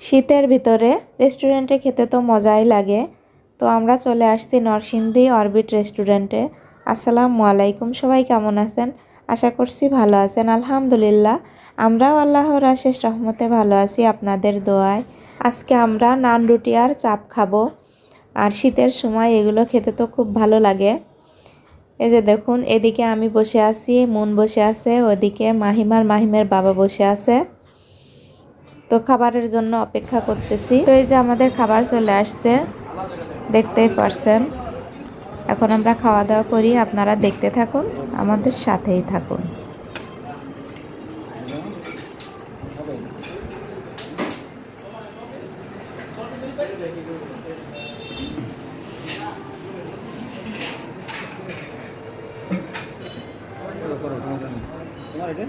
শীতের ভিতরে রেস্টুরেন্টে খেতে তো মজাই লাগে। তো আমরা চলে আসছি নরসিংদী অরবিট রেস্টুরেন্টে। আসসালামু আলাইকুম, সবাই কেমন আছেন? আশা করছি ভালো আছেন, আলহামদুলিল্লাহ। আমরাও আল্লাহর আশেষ রহমতে ভালো আছি আপনাদের দোয়ায়। আজকে আমরা নান রুটি আর চাপ খাব। আর শীতের সময় এগুলো খেতে তো খুব ভালো লাগে। এই যে দেখুন, এদিকে আমি বসে আছি, মন বসে আছে, ওদিকে মাহিমার মাহিমের বাবা বসে আছে। তো খাবারের জন্য অপেক্ষা করতেছি। তো এই যে আমাদের খাবার চলে আসছে, দেখতেই পারছেন। এখন আমরা খাওয়া দাওয়া করি, আপনারা দেখতে থাকুন, আমাদের সাথেই থাকুন। তোমার এটা?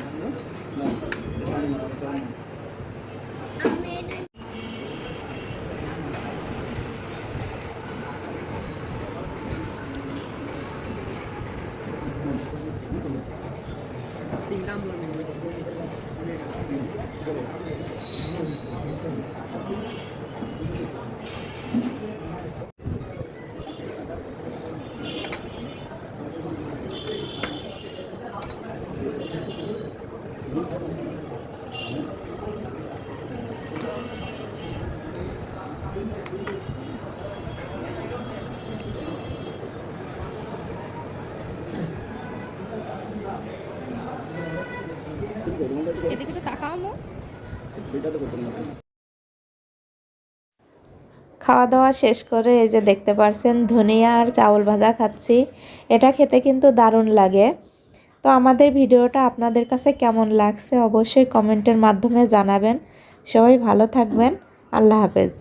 订单不能 Thank. এদিকে খাওয়া দাওয়া শেষ করে এই যে দেখতে পারছেন, ধনিয়া আর চাউল ভাজা খাচ্ছি। এটা খেতে কিন্তু দারুণ লাগে। তো আমাদের ভিডিওটা আপনাদের কাছে কেমন লাগছে অবশ্যই কমেন্টের মাধ্যমে জানাবেন। সবাই ভালো থাকবেন। আল্লাহ হাফেজ।